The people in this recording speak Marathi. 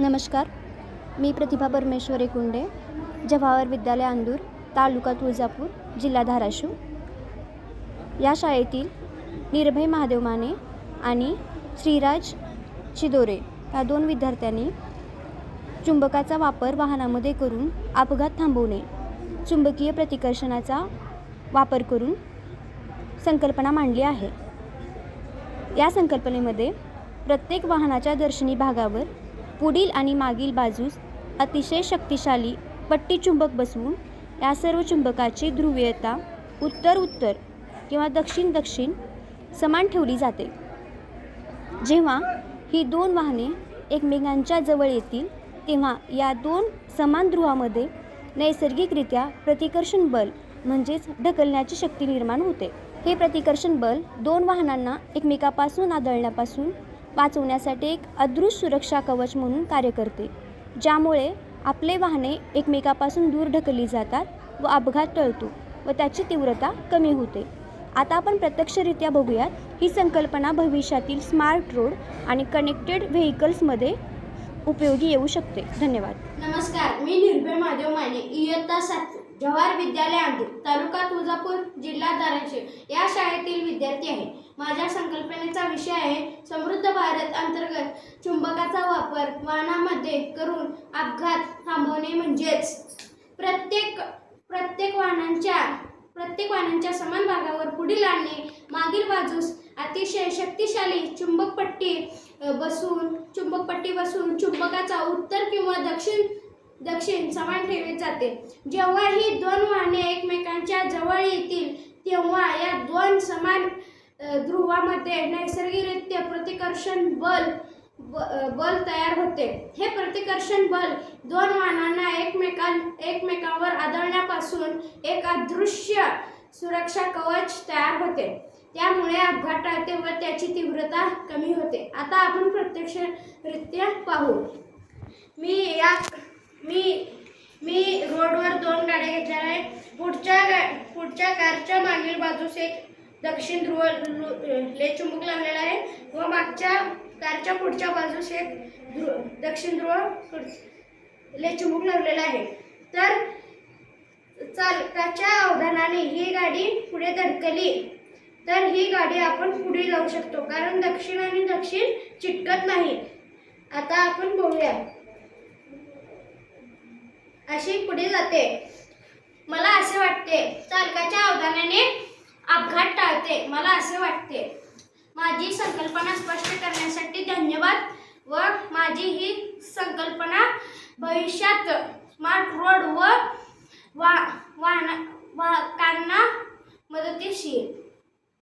नमस्कार. मी प्रतिभा परमेश्वरी कुंडे जवाहर विद्यालय अंदूर तालुका तुळजापूर जिल्हा धाराशिव. या शाळेतील निर्भय महादेव माने आणि श्रीराज चिदोरे या दोन विद्यार्थ्यांनी चुंबकाचा वापर वाहनामध्ये करून अपघात थांबवणे चुंबकीय प्रतिकर्षणाचा वापर करून संकल्पना मांडली आहे. या संकल्पनेमध्ये प्रत्येक वाहनाच्या दर्शनी भागावर पुढील आणि मागील बाजूस अतिशय शक्तिशाली पट्टी चुंबक बसवून या सर्व चुंबकाची ध्रुवीयता उत्तर उत्तर किंवा दक्षिण दक्षिण समान ठेवली जाते. जेव्हा ही दोन वाहने एकमेकांच्या जवळ येतील तेव्हा या दोन समान ध्रुवामध्ये नैसर्गिकरित्या प्रतिकर्षण बल म्हणजेच ढकलण्याची शक्ती निर्माण होते. हे प्रतिकर्षण बल दोन वाहनांना एकमेकापासून आदळण्यापासून वाचवण्यासाठी एक अदृश्य सुरक्षा कवच म्हणून कार्य करते ज्यामुळे आपले वाहने एकमेकापासून दूर ढकलली जातात व अपघात टळतो व त्याची तीव्रता कमी होते. आता आपण प्रत्यक्षरित्या बघूयात ही संकल्पना भविष्यातील स्मार्ट रोड आणि कनेक्टेड व्हेकल्समध्ये उपयोगी येऊ शकते. धन्यवाद. नमस्कार मी निर्भय माधव माने इयत्ता सातवी. जवाहर विद्यालय अंधूर तालुका तुळजापूर जिल्हा धाराशिव. या शाळेतील विद्यार्थी आहे. माझ्या संकल्पनेचा विषय आहे समृद्ध भारत अंतर्गत चुंबकाचा वापर वाहनामध्ये करून अपघात थांबवणे म्हणजेच प्रत्येक प्रत्येक वाहनांच्या प्रत्येक वाहनांच्या समान भागावर पुढील आणि मागील बाजूस अतिशय शक्तिशाली चुंबकपट्टी बसून चुंबकपट्टी बसून चुंबकाचा उत्तर किंवा दक्षिण दक्षिण समान ठेवले जाते. जेव्हा ही दोन वाहने एकमेकांच्या जवळ येतील तेव्हा या दोन समान ध्रुवामध्ये नैसर्गिकरित्या प्रतिकर्षण बल ब- बल तयार होते. हे प्रतिकर्षण बल दोन वाहनांना एकमेकां एकमेकांवर आदळण्यापासून एक अदृश्य सुरक्षा कवच तयार होते. त्यामुळे अपघात टळते व त्याची तीव्रता कमी होते. आता आपण प्रत्यक्षरित्या पाहू मी या मी मी रोडवर दोन गाड्या घेतल्या आहे पुढच्या गा तुमच्या कारच्या मागील बाजूस एक दक्षिण ध्रुव ले चुंबक लावलेला आहे व मागच्या कारच्या पुढच्या बाजूस एक ध्रुव दक्षिण ध्रुव ले चुंबक लावलेला आहे. तर चालकाच्या अवधानाने ही गाडी पुढे धडकली. तर ही गाडी आपण पुढे जाऊ शकतो कारण दक्षिण आणि दक्षिण चिटकत नाही. आता आपण बघूया. अशी पुढे जाते. मला असे वाटते. चालकाच्या अवधानाने अपघात टाळते. मला असे वाटते. माझी संकल्पना स्पष्ट करण्यासाठी धन्यवाद व माझी ही संकल्पना भविष्यात